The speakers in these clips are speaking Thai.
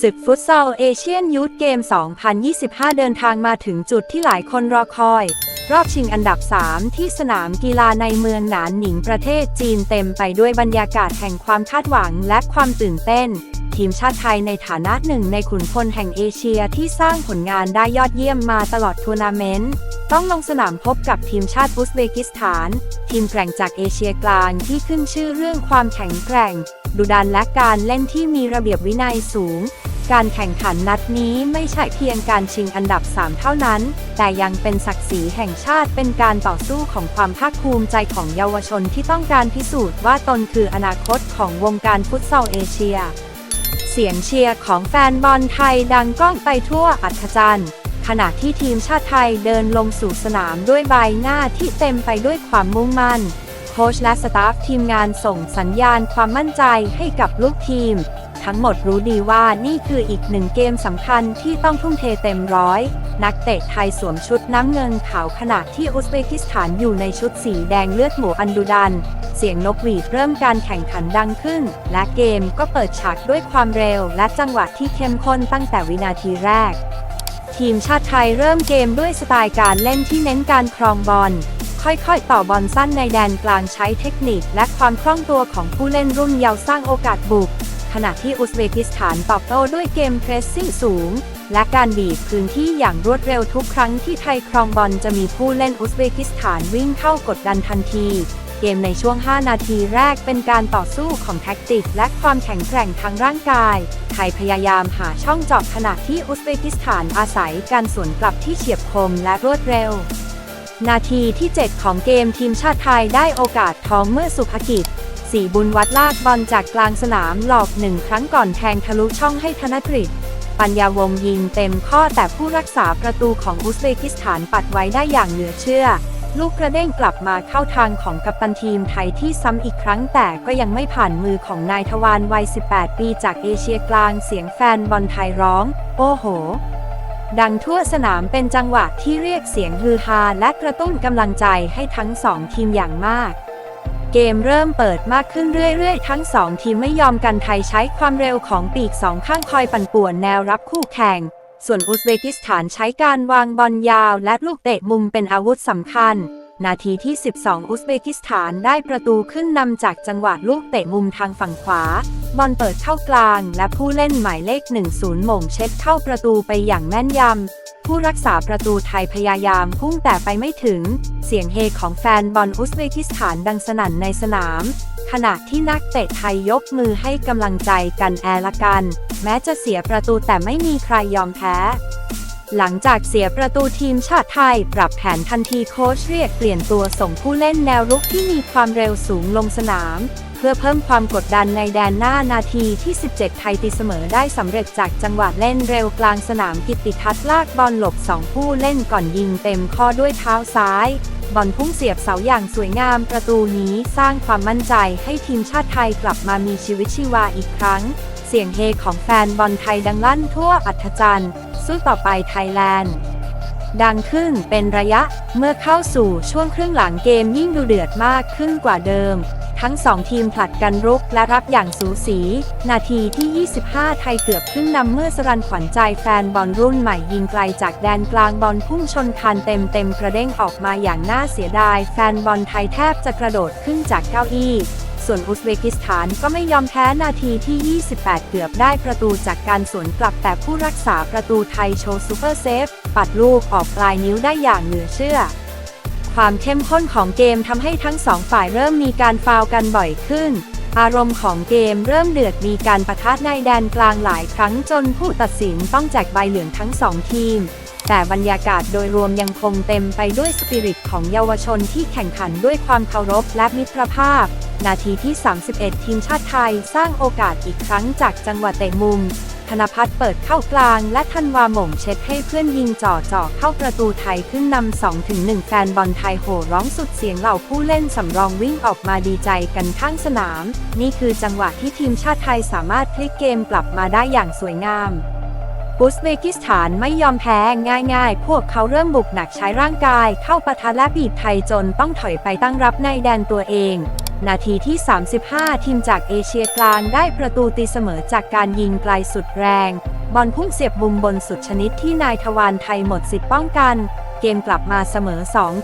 ศึกฟุตซอลเอเชียนยูทเกม 2025 เดินทางมาถึงจุดที่หลายคนรอคอย รอบชิงอันดับ 3 ที่สนามกีฬาในเมืองหนานหนิงประเทศจีนเต็มไปด้วยบรรยากาศแห่งความคาดหวังและความตื่นเต้น ทีมชาติไทยในฐานะหนึ่งในขุนพลแห่งเอเชียที่สร้างผลงานได้ยอดเยี่ยมมาตลอดทัวร์นาเมนต์ต้องลงสนามพบกับทีมชาติอุซเบกิสถาน ทีมแกร่งจากเอเชียกลางที่ขึ้นชื่อเรื่องความแข็งแกร่ง ดุดันและการเล่นที่มีระเบียบวินัยสูง การแข่งขันนัดนี้ไม่ใช่เพียงการชิงอันดับ 3 เท่านั้น แต่ยังเป็นศักดิ์ศรีแห่งชาติเป็นการต่อสู้ของความภาคภูมิใจของเยาวชนที่ต้องการพิสูจน์ว่าตนคืออนาคตของวงการฟุตซอลเอเชีย เสียงเชียร์ของแฟนบอลไทยดังก้องไปทั่วอัธจันทร์ขณะที่ทีมชาติไทยเดินลงสู่สนามด้วยใบหน้าที่เต็มไปด้วยความมุ่งมั่น โค้ชและสตาฟทีมงานส่งสัญญาณความมั่นใจให้กับลูกทีม ทั้งหมดรู้ดีว่านี่คืออีกหนึ่งเกมสำคัญที่ต้องทุ่มเทเต็มร้อย นักเตะไทยสวมชุดน้ำเงินขาวขณะที่อุซเบกิสถานอยู่ในชุดสีแดงเลือดหมูอันดุดัน เสียงนกหวีดเริ่มการแข่งขันดังขึ้น และเกมก็เปิดฉากด้วยความเร็ว และจังหวะที่เข้มข้นตั้งแต่วินาทีแรก ทีมชาติไทยเริ่มเกมด้วยสไตล์การเล่นที่เน้นการครองบอลค่อยๆ ต่อบอลสั้นในแดนกลางใช้เทคนิค และความคล่องตัวของผู้เล่นรุ่นเยาว์สร้างโอกาสบุก ขณะที่อุซเบกิสถานตอบโต้ด้วยเกมเพรสซิ่งสูง และการบีบพื้นที่อย่างรวดเร็วทุกครั้งที่ไทยครองบอลจะมีผู้เล่นอุซเบกิสถานวิ่งเข้ากดดันทันที เกมในช่วง 5 นาทีแรกเป็นการต่อสู้ของแท็กติก และความแข็งแกร่งทางร่างกาย ไทยพยายามหาช่องเจาะขณะที่อุซเบกิสถานอาศัยการสวนกลับที่เฉียบคมและรวดเร็ว นาทีที่ 7 ของเกมทีมชาติไทยได้โอกาสทองเมื่อสุภกิจ สีบุญวัดลากบอลจากกลางสนามหลอกหนึ่งครั้งก่อนแทงทะลุช่องให้ธนกฤษปัญญาวงยิงเต็มข้อแต่ผู้รักษาประตูของอุซเบกิสถานปัดไว้ได้อย่างเหลือเชื่อ ลูกกระเด้งกลับมาเข้าทางของกัปตันทีมไทยที่ซ้ำอีกครั้งแต่ก็ยังไม่ผ่านมือของนายทวารวัย 18 ปีจากเอเชียกลางเสียงแฟนบอลไทยร้อง โอ้โห ดังทั่วสนามเป็นจังหวะที่เรียกเสียงฮือฮาและกระตุ้นกำลังใจให้ทั้งสองทีมอย่างมาก เกมเริ่มเปิดมากขึ้นเรื่อยๆ ทั้งสองทีมไม่ยอมกันไทยใช้ความเร็วของปีกสองข้างคอยปั่นป่วนแนวรับคู่แข่ง ส่วนอุซเบกิสถานใช้การวางบอลยาวและลูกเตะมุมเป็นอาวุธสำคัญ นาทีที่ 12 อุซเบกิสถานได้ประตูขึ้นนำจากจังหวะลูกเตะมุมทางฝั่งขวา บอลเปิดเข้ากลาง และผู้เล่นหมายเลข 10 หม่งเช็ดเข้าประตูไปอย่างแม่นยำ ผู้รักษาประตูไทยพยายามพุ่งแต่ไปไม่ถึง เสียงเฮของแฟนบอลอุซเบกิสถานดังสนั่นในสนาม ขณะที่นักเตะไทยยกมือให้กำลังใจกันแอละกัน แม้จะเสียประตูแต่ไม่มีใครยอมแพ้ หลังจากเสียประตูทีมชาติไทย ปรับแผนทันทีโค้ชเรียกเปลี่ยนตัวส่งผู้เล่นแนวรุกที่มีความเร็วสูงลงสนาม พื่อเพิ่มความกดดันในแดนหน้านาทีที่ 17 ไทยตีเสมอได้สำเร็จจากจังหวะเล่นเร็วกลางสนามกิติทัศน์ลากบอลหลบสองผู้เล่นก่อนยิงเต็มข้อด้วยเท้าซ้าย บอลพุ่งเสียบเสาอย่างสวยงามประตูนี้สร้างความมั่นใจให้ทีมชาติไทยกลับมามีชีวิตชีวาอีกครั้ง เสียงเฮของแฟนบอลไทยดังลั่นทั่วอัธจันทร์สู้ต่อไปไทยแลนด์ดังขึ้นเป็นระยะเมื่อเข้าสู่ช่วงครึ่งหลังเกมยิ่งดูเดือดมากขึ้นกว่าเดิม ทั้งสองทีมผลัดกันรุกและรับอย่างสูสี นาทีที่ 25 ไทยเกือบขึ้นนำเมื่อสรันขวัญใจแฟนบอลรุ่นใหม่ยิงไกลจากแดนกลางบอลพุ่งชนคานเต็มเต็มๆกระเด้งออกมาอย่างน่าเสียดาย แฟนบอลไทยแทบจะกระโดดขึ้นจากเก้าอี้ส่วนอุซเบกิสถานก็ไม่ยอมแพ้นาทีที่ 28 เกือบได้ประตูจากการสวนกลับแต่ผู้รักษาประตูไทยโชว์ซูเปอร์เซฟ ปัดลูกออกปลายนิ้วได้อย่างเหลือเชื่อ ความเข้มข้นของเกมทำให้ทั้งสองฝ่ายเริ่มมีการฟาวกันบ่อยขึ้น อารมณ์ของเกมเริ่มเดือดมีการประทะในแดนกลางหลายครั้งจนผู้ตัดสินต้องแจกใบเหลืองทั้งสองทีม แต่บรรยากาศโดยรวมยังคงเต็มไปด้วยสปิริตของเยาวชนที่แข่งขันด้วยความเคารพและมิตรภาพ นาทีที่ 31 ทีมชาติไทยสร้างโอกาสอีกครั้งจากจังหวะเตะมุม ธนพัฒน์เปิดเข้ากลางและทันวาหม่งเช็ดให้เพื่อนยิงจ่อจ่อเข้าประตูไทยขึ้นนำ2ถึง1แฟนบอลไทยโห่ร้องสุดเสียงเหล่าผู้เล่นสำรองวิ่งออกมาดีใจกันข้างสนาม นี่คือจังหวะที่ทีมชาติไทยสามารถพลิกเกมกลับมาได้อย่างสวยงามอุซเบกิสถานไม่ยอมแพ้ง่ายๆ พวกเขาเริ่มบุกหนักใช้ร่างกาย เข้าปะทะและบีบไทยจนต้องถอยไปตั้งรับในแดนตัวเอง นาทีที่ 35 ทีมจากเอเชียกลางได้ประตูตีเสมอจากการยิงไกลสุดแรง บอลพุ่งเสียบมุมบนสุดชนิดที่นายทวารไทยหมดสิทธิ์ป้องกัน เกมกลับมาเสมอ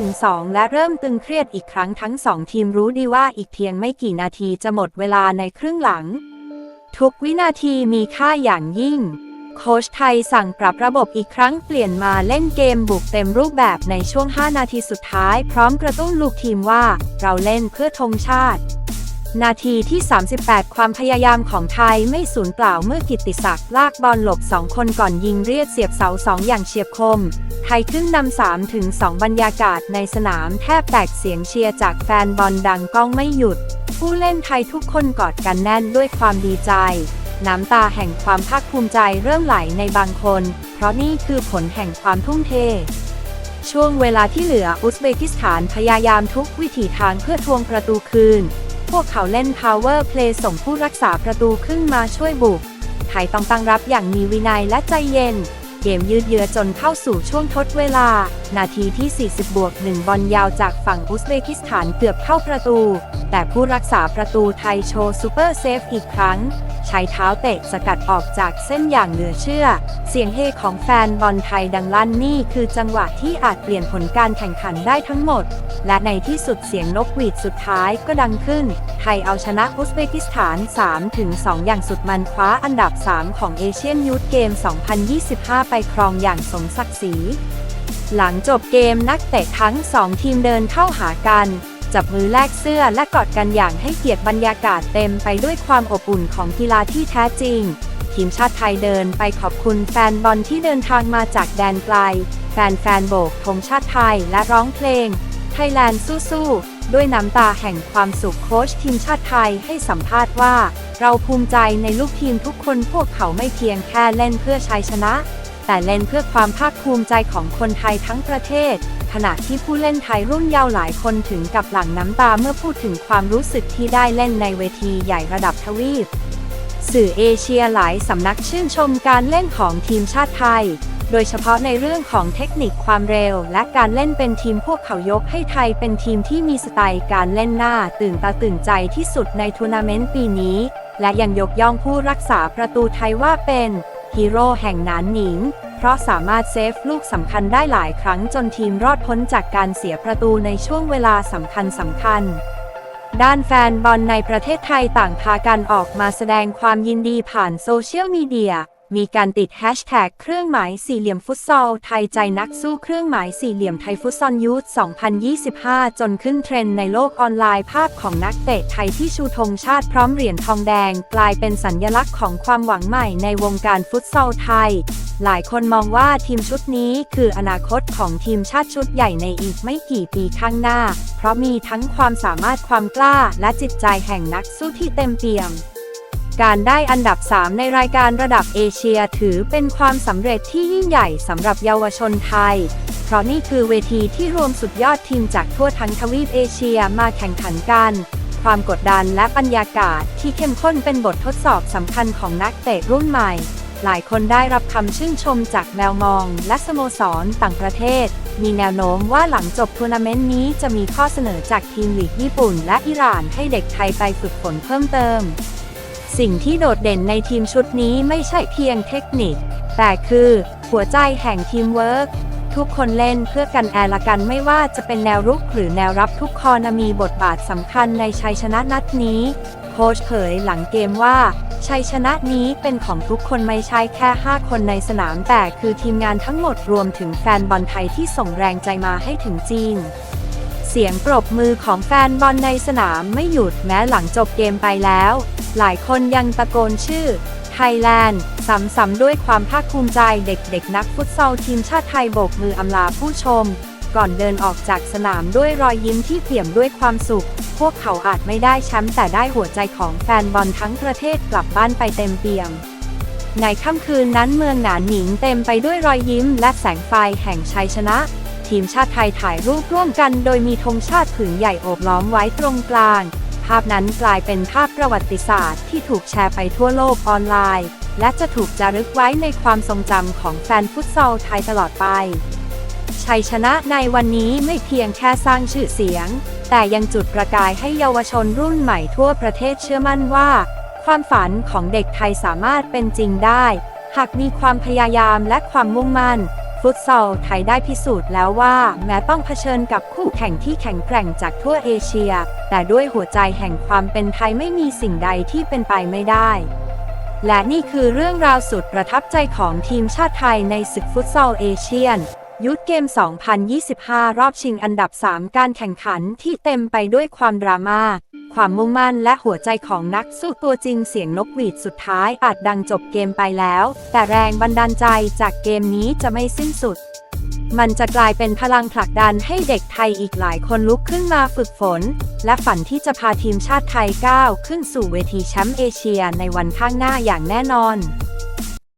2-2 และเริ่มตึงเครียดอีกครั้งทั้งสองทีมรู้ดีว่าอีกเพียงไม่กี่นาทีจะหมดเวลาในครึ่งหลัง ทุกวินาทีมีค่าอย่างยิ่ง โค้ชไทยสั่งปรับระบบอีกครั้งเปลี่ยนมาเล่นเกมบุกเต็มรูปแบบในช่วง 5 นาทีสุดท้าย พร้อมกระตุ้นลูกทีมว่าเราเล่นเพื่อธงชาติ นาทีที่ 38 ความพยายามของไทยไม่สูญเปล่าเมื่อกิติศักดิ์ลากบอลหลบ 2 คนก่อนยิงเรียดเสียบเสา 2 อย่างเฉียบคม ไทยขึ้นนำ3ถึง2บรรยากาศในสนามแทบแตกเสียงเชียร์จากแฟนบอลดังก้องไม่หยุด ผู้เล่นไทยทุกคนกอดกันแน่นด้วยความดีใจ น้ำตาแห่งความภาคภูมิใจเริ่มไหลในบางคน เพราะนี่คือผลแห่งความทุ่มเท ช่วงเวลาที่เหลืออุซเบกิสถานพยายามทุกวิถีทางเพื่อทวงประตูคืน พวกเขาเล่น power play ส่งผู้รักษาประตูขึ้นมาช่วยบุก ไทยต้องตั้งรับอย่างมีวินัยและใจเย็น เกมยืดเยื้อจนเข้าสู่ช่วงทดเวลา นาทีที่ 40 บวก 1 บอลยาวจากฝั่งอุซเบกิสถานเกือบเข้าประตู แต่ผู้รักษาประตูไทยโชว์ซูเปอร์เซฟอีกครั้ง ใช้เท้าเตะสกัดออกจากเส้นอย่างเหลือเชื่อ เสียงเฮของแฟนบอลไทยดังลั่นนี่คือจังหวะที่อาจเปลี่ยนผลการแข่งขันได้ทั้งหมด และในที่สุดเสียงนกหวีดสุดท้ายก็ดังขึ้น ไทยเอาชนะอุซเบกิสถาน 3-2 อย่างสุดมันคว้าอันดับ 3 ของเอเชียนยูทเกม 2025 ไปครองอย่างสมศักดิ์ศรีหลังจบเกมนักเตะทั้ง 2 ทีมเดินเข้าหากัน จับมือแลกเสื้อและกอดกันอย่างให้เกียรติบรรยากาศเต็มไปด้วยความอบอุ่นของกีฬาที่แท้จริง ทีมชาติไทยเดินไปขอบคุณแฟนบอลที่เดินทางมาจากแดนไกลแฟนแฟนๆโบกธงชาติไทยและร้องเพลง ไทยแลนด์สู้ๆ ด้วยน้ำตาแห่งความสุขโค้ชทีมชาติไทยให้สัมภาษณ์ว่า เราภูมิใจในลูกทีมทุกคนพวกเขาไม่เพียงแค่เล่นเพื่อชัยชนะ แต่เล่นเพื่อความภาคภูมิใจของคนไทยทั้งประเทศ ขณะที่ผู้เล่นไทยรุ่นเยาว์หลายคนถึงกับหลั่งน้ำตาเมื่อพูดถึงความรู้สึกที่ได้เล่นในเวทีใหญ่ระดับทวีป สื่อเอเชียหลายสำนักชื่นชมการเล่นของทีมชาติไทย โดยเฉพาะในเรื่องของเทคนิคความเร็ว และการเล่นเป็นทีมพวกเขายกให้ไทยเป็นทีมที่มีสไตล์การเล่นหน้าตื่นตาตื่นใจที่สุดในทัวร์นาเมนต์ปีนี้ และยังยกย่องผู้รักษาประตูไทยว่าเป็นฮีโร่แห่งนานหนิง เพราะสามารถเซฟลูกสำคัญได้หลายครั้งจนทีมรอดพ้นจากการเสียประตูในช่วงเวลาสำคัญสำคัญด้านแฟนบอลในประเทศไทยต่างพากันออกมาแสดงความยินดีผ่านโซเชียลมีเดีย มีการติดแฮชแท็กเครื่องหมายสี่เหลี่ยมฟุตซอลไทยใจนักสู้เครื่องหมายสี่เหลี่ยมไทยฟุตซอลยูท2025 จนขึ้นเทรนด์ในโลกออนไลน์ภาพของนักเตะไทยที่ชูธงชาติพร้อมเหรียญทองแดง กลายเป็นสัญญลักษณ์ของความหวังใหม่ในวงการฟุตซอลไทย หลายคนมองว่าทีมชุดนี้คืออนาคตของทีมชาติชุดใหญ่ในอีกไม่กี่ปีข้างหน้า เพราะมีทั้งความสามารถความกล้าและจิตใจแห่งนักสู้ที่เต็มเปี่ยม การได้อันดับ 3 ในรายการระดับเอเชียถือเป็นความสำเร็จที่ยิ่งใหญ่สำหรับเยาวชนไทย เพราะนี่คือเวทีที่รวมสุดยอดทีมจากทั่วทั้งทวีปเอเชียมาแข่งขันกัน ความกดดันและบรรยากาศที่เข้มข้นเป็นบททดสอบสำคัญของนักเตะรุ่นใหม่ หลายคนได้รับคำชื่นชมจากแมวมอง และสโมสรต่างประเทศ มีแนวโน้มว่าหลังจบทัวร์นาเมนต์นี้จะมีข้อเสนอจากทีมลีกญี่ปุ่น และอิหร่านให้เด็กไทยไปฝึกฝนเพิ่มเติม สิ่งที่โดดเด่นในทีมชุดนี้ไม่ใช่เพียงเทคนิค แต่คือ หัวใจแห่งทีมเวิร์กทุกคนเล่นเพื่อกันแอร์ละกันไม่ว่าจะเป็นแนวรุกหรือแนวรับทุกคอนมีบทบาทสำคัญในชัยชนะนัดนี้ โค้ชเผยหลังเกมว่า ชัยชนะนี้เป็นของทุกคนไม่ใช่แค่ 5 คนในสนามแต่คือทีมงานทั้งหมดรวมถึงแฟนบอลไทยที่ส่งแรงใจมาให้ถึงจีน เสียงปรบมือของแฟนบอลในสนามไม่หยุดแม้หลังจบเกมไปแล้ว หลายคนยังตะโกนชื่อไทยแลนด์ซ้ำๆด้วยความภาคภูมิใจเด็กๆ นักฟุตซอลทีมชาติไทยโบกมืออำลาผู้ชม ก่อนเดินออกจากสนามด้วยรอยยิ้มที่เปี่ยมด้วยความสุข พวกเขาอาจไม่ได้แชมป์แต่ได้หัวใจของแฟนบอลทั้งประเทศกลับบ้านไปเต็มเปี่ยม ในค่ำคืนนั้นเมืองหนานหนิงเต็มไปด้วยรอยยิ้มและแสงไฟแห่งชัยชนะ ทีมชาติไทยถ่ายรูปร่วมกัน โดยมีธงชาติผืนใหญ่โอบล้อมไว้ตรงกลาง ภาพนั้นกลายเป็นภาพประวัติศาสตร์ที่ถูกแชร์ไปทั่วโลกออนไลน์ และจะถูกจารึกไว้ในความทรงจำของแฟนฟุตซอลไทยตลอดไป ชัยชนะในวันนี้ไม่เพียงแค่สร้างชื่อเสียง แต่ยังจุดประกายให้เยาวชนรุ่นใหม่ทั่วประเทศเชื่อมั่นว่า ความฝันของเด็กไทยสามารถเป็นจริงได้ หากมีความพยายามและความมุ่งมั่น ฟุตซอลไทยได้พิสูจน์แล้วว่า แม้ต้องเผชิญกับคู่แข่งที่แข็งแกร่งจากทั่วเอเชีย แต่ด้วยหัวใจแห่งความเป็นไทยไม่มีสิ่งใดที่เป็นไปไม่ได้ และนี่คือเรื่องราวสุดประทับใจของทีมชาติไทยในศึกฟุตซอลเอเชียน ยุทธเกม 2025 รอบชิงอันดับ 3 การแข่งขันที่เต็มไปด้วยความดราม่า ความมุ่งมั่นและหัวใจของนักสู้ตัวจริงเสียงนกหวีดสุดท้ายอาจดังจบเกมไปแล้ว แต่แรงบันดาลใจจากเกมนี้จะไม่สิ้นสุด มันจะกลายเป็นพลังผลักดันให้เด็กไทยอีกหลายคนลุกขึ้นมาฝึกฝน และฝันที่จะพาทีมชาติไทยก้าวขึ้นสู่เวทีแชมป์เอเชียในวันข้างหน้าอย่างแน่นอน